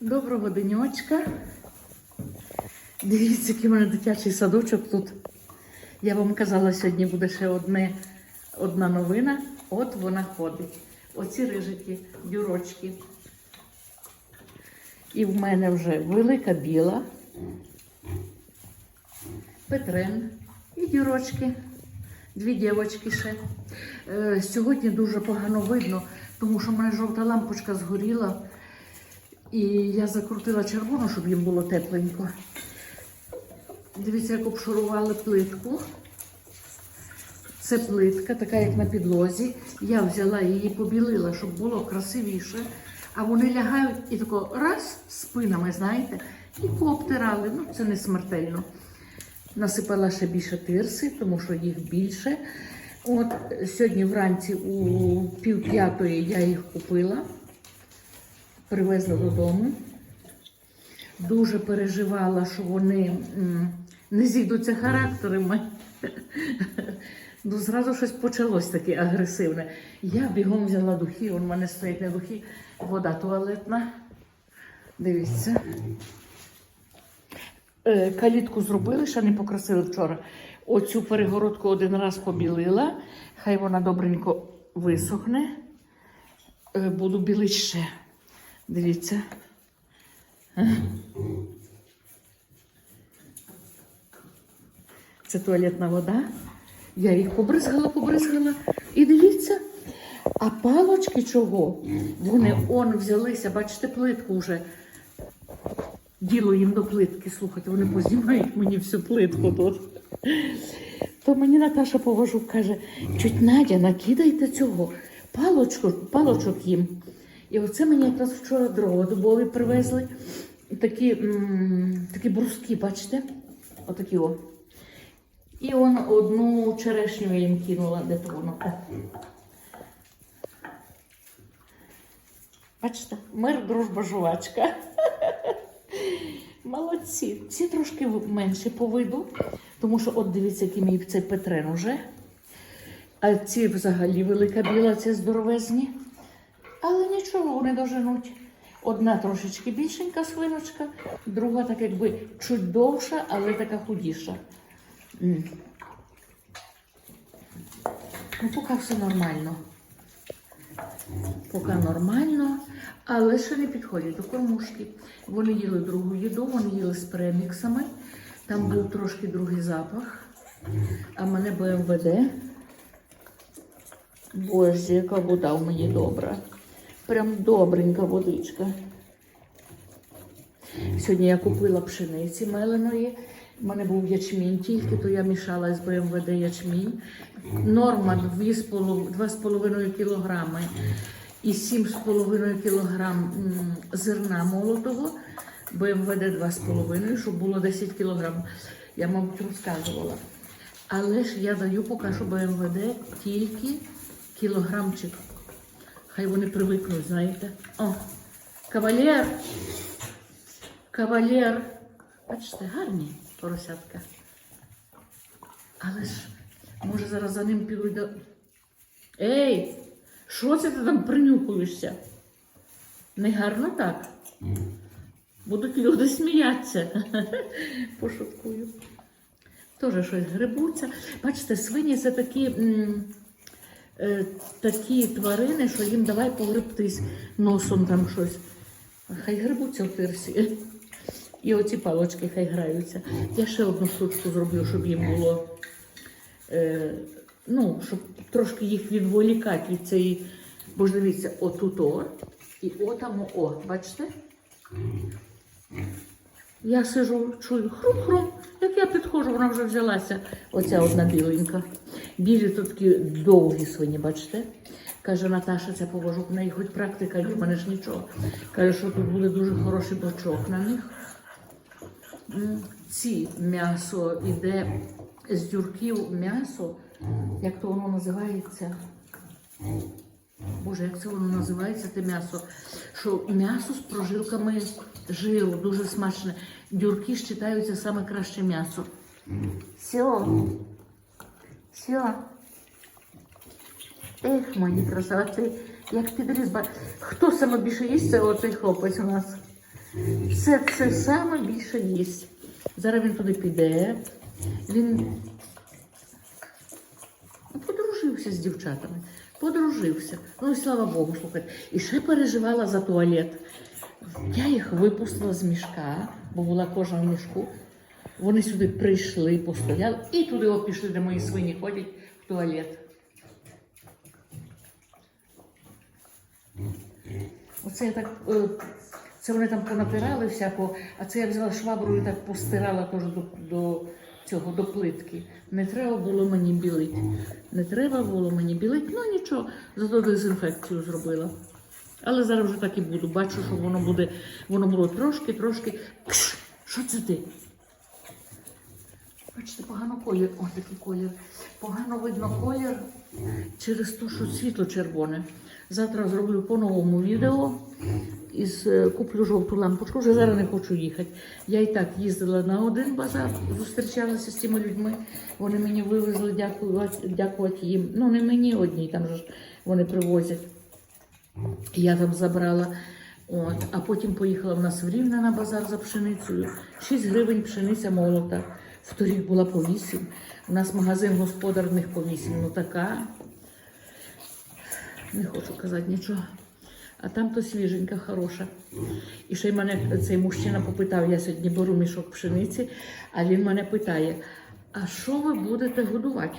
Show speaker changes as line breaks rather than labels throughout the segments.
Доброго денечка. Дивіться, який у мене дитячий садочок тут. Я вам казала, сьогодні буде ще одне, одна новина. От вона ходить. Оці рижики, дюрочки. І в мене вже велика біла, Петрен і дюрочки. Дві дівочки ще. Е, сьогодні дуже погано видно, тому що в мене жовта лампочка згоріла. І я закрутила червону, щоб їм було тепленько. Дивіться, як обшурували плитку. Це плитка, така як на підлозі. Я взяла її, побілила, щоб було красивіше. А вони лягають і тако раз спинами, знаєте, і пообтирали. Ну, це не смертельно. Насипала ще більше тирси, тому що їх більше. От сьогодні вранці у пів п'ятої я їх купила привезла додому. Дуже переживала, що вони не зійдуться характерами. Ну, зразу щось почалось таке агресивне. Я бігом взяла духи, в мене стоять не духи, вода туалетна. Дивіться. Е, Калітку зробили, ще не покрасили вчора. Оцю перегородку один раз побілила. Хай вона добренько висохне. Е, Буду білити ще. Дивіться. Це туалетна вода. Я їх побризгала, побризгала. І дивіться. А палочки чого? Вони он взялися, бачите, плитку вже. Діло їм до плитки, слухайте, вони познімають мені всю плитку тут. То мені Наташа повожу, каже, чуть Надя, накидайте цього палочку, палочок їм. І оце мені якраз вчора дрова дубові привезли. Такі, м, такі бруски, бачите? Отакі о. І он одну черешню я їм кинула, де то воно. Бачите, мир, дружба, жувачка. Молодці. Ці трошки менші по виду, тому що от дивіться, який мій цей Петрен уже. А ці взагалі велика біла, ці здоровезні. Але нічого, вони доженуть. Одна трошечки більшенька свиночка, друга так якби чуть довша, але така худіша. Ну, поки все нормально. Поки нормально, але ще не підходять до кормушки. Вони їли другу їду, вони їли з преміксами. Там був трошки другий запах. А мене БМВД. Боже, яка вода у мені добра. Прям добренька водичка. Сьогодні я купила пшениці меленої. У мене був ячмінь тільки, то я мішала з БМВД ячмінь. Норма 2,5 кілограми і 7,5 кілограм зерна молотого. БМВД 2,5, щоб було 10 кілограм. Я, мабуть, розказувала. Але ж я даю поки що БМВД тільки кілограмчик. Хай вони привикнуть, знаєте. О, кавалер. Кавалер. Бачите, гарні поросятка. Але ж, може, зараз за ним підуть до. Ей! Що це ти там принюхуєшся? Не гарно так? Будуть люди сміятися. Пошуткую. Теж щось грибуться. Бачите, свині це такі, м, такі тварини, що їм давай погребтись носом там щось. Хай грибуться в тирсі. І оці палочки хай граються. Я ще одну штучку зроблю, щоб їм було. Е, ну, щоб трошки їх відволікати від цієї. Бо ж дивіться, отут о, і отам о, бачите? Я сижу, чую хрум-хрум. Як я підходжу, вона вже взялася. Оця одна біленька. Білі тут такі довгі свині, бачите? Каже Наташа, це повожу в неї, хоч практика в мене ж нічого. Каже, що тут буде дуже хороший бочок на них. Ці м'ясо іде з дюрків м'ясо, як то воно називається? Боже, як це воно називається, те м'ясо? Що м'ясо з прожилками жиру, дуже смачне. Дюрки вважаються саме краще м'ясо. Все. Все. Ех, мої красавці, як підрізба. Хто саме більше їсть, це оцей хлопець у нас. Все це саме більше їсть. Зараз він туди піде. Він подружився з дівчатами. Подружився. Ну і слава Богу, слухайте. І ще переживала за туалет. Я їх випустила з мішка, бо була кожа в мішку. Вони сюди прийшли, постояли і туди о, пішли, де мої свині ходять в туалет. Оце я так. е, Це вони там понатирали всякого, а це я взяла швабру і так постирала теж до, до цього, до плитки. Не треба було мені білити. Не треба було мені білити. Ну нічого, зато дезінфекцію зробила. Але зараз вже так і буду. Бачу, що воно буде, воно було трошки, трошки. Кш! Що це ти? Бачите, погано колір. О, такий колір. Погано видно колір через те, що світло червоне. Завтра зроблю по новому відео із е, куплю жовту лампочку. Вже зараз не хочу їхати. Я і так їздила на один базар, зустрічалася з тими людьми. Вони мені вивезли, дякувати, дякувати їм. Ну, не мені одній, там ж вони привозять. Я там забрала. От, а потім поїхала в нас в Рівне на базар за пшеницею. 6 гривень пшениця молота. Вторік була по 8. У нас магазин господарних по 8. Ну така. Не хочу казати нічого. А там то свіженька, хороша. І ще й мене цей мужчина попитав, я сьогодні беру мішок пшениці, а він мене питає: а що ви будете годувати?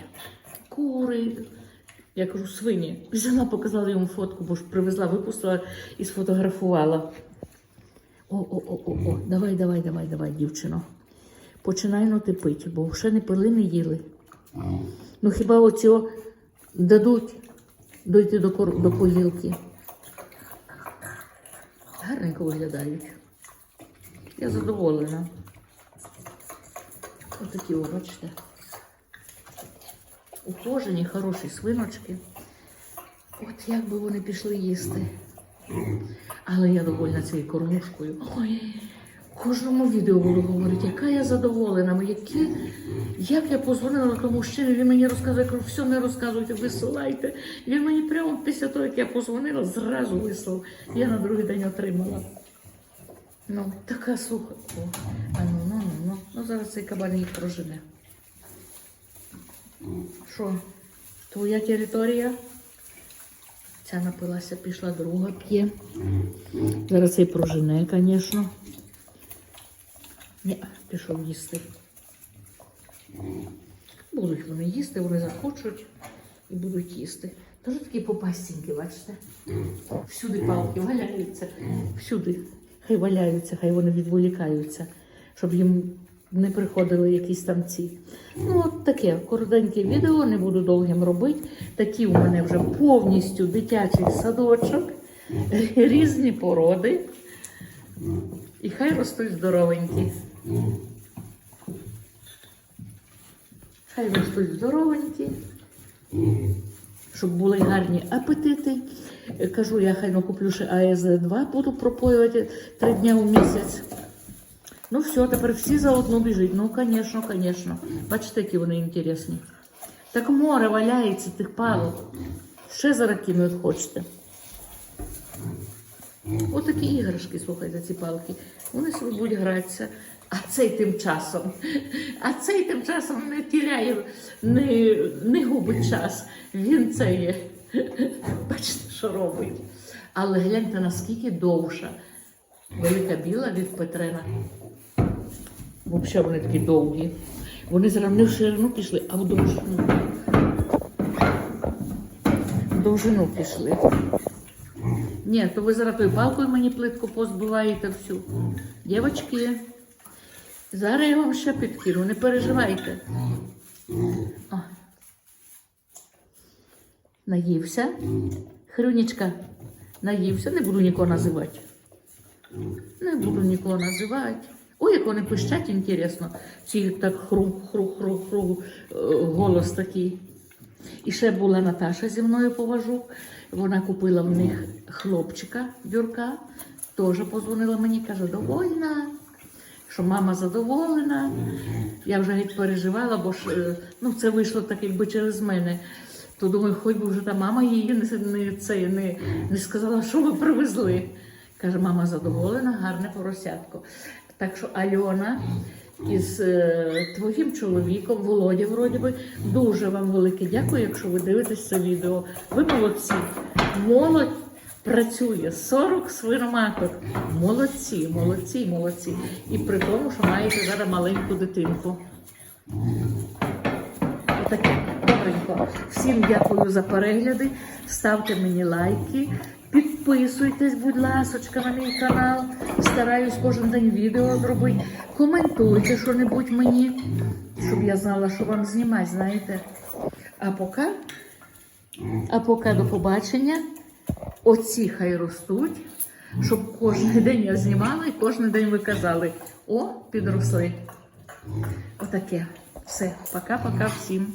Кури. Я кажу, свині. Взяла, показала йому фотку, бо ж привезла, випустила і сфотографувала. О, о, о, о, о, давай, давай, давай, давай, дівчино. Починай ну ти пити, бо ще не пили, не їли. Ну хіба оцього дадуть дойти до, кор... до поїлки? Гарненько виглядають. Я задоволена. Отакі, о, бачите. Ухожені, хороші свиночки. От як би вони пішли їсти. Але я довольна цією кормушкою. Ой, кожному відео буду говорити, яка я задоволена, які, як я позвонила тому мужчині, він мені розказує, я кажу, все не розказуйте, висилайте. Він мені прямо після того, як я позвонила, зразу вислав. Я на другий день отримала. Ну, така слуха. О, а ну, ну, ну, ну. Ну, зараз цей кабан їх прожене. Що, твоя територія? Ця напилася, пішла, друга п'є. Зараз цей прожене, звісно. Ні, пішов їсти. Будуть вони їсти, вони захочуть і будуть їсти. Тож такі попастінькі, бачите? Всюди палки валяються, всюди. Хай валяються, хай вони відволікаються, щоб їм не приходили якісь там ці. Ну, от таке коротеньке відео, не буду довгим робити. Такі у мене вже повністю дитячий садочок, різні породи. І хай ростуть здоровенькі. Хай ростуть здоровенькі, щоб були гарні апетити. Кажу, я хай куплю ще АСД-2, буду пропоювати три дні у місяць. Ну все, тепер всі заодно біжить. Ну, звісно, звісно. Бачите, які вони інтересні. Так море валяється тих палок. Ще зараз кинуть хочете. Отакі іграшки, слухайте, ці палки. Вони собі будуть гратися. А цей тим часом, а цей тим часом не тіряє, не, не губить час. Він це є. Бачите, що робить. Але гляньте, наскільки довша. Велика біла від Петрена. Взагалі вони такі довгі. Вони зараз не в ширину пішли, а в довжину. В довжину пішли. Ні, то ви зараз тою палкою мені плитку позбиваєте всю. Дівочки, зараз я вам ще підкину, не переживайте. О. Наївся. Хрюнічка, наївся, не буду нікого називати. Не буду нікого називати. Ой, як вони пищать, інтересно. Ці так хру-хру-хру-хру, е, голос такий. І ще була Наташа зі мною поважу. Вона купила в них хлопчика Юрка, теж позвонила мені, каже, довольна, що мама задоволена. Я вже геть переживала, бо ж е, ну, це вийшло так, якби через мене. То думаю, хоч би вже та мама її не, не, це, не, не сказала, що ви привезли. Каже, мама задоволена, гарне поросятко. Так що Альона із е, твоїм чоловіком, Володя, вроді би, дуже вам велике дякую, якщо ви дивитесь це відео. Ви молодці. Молодь працює 40 свиноматок. Молодці, молодці, молодці. І при тому, що маєте зараз маленьку дитинку. Отаке. Добренько. Всім дякую за перегляди. Ставте мені лайки. Підписуйтесь, будь ласочка, на мій канал. Стараюсь кожен день відео зробити. Коментуйте що-небудь мені, щоб я знала, що вам знімати, знаєте. А поки, а поки до побачення. Оці хай ростуть, щоб кожен день я знімала і кожен день ви казали: о, підросли. Отаке. Все, пока-пока всім.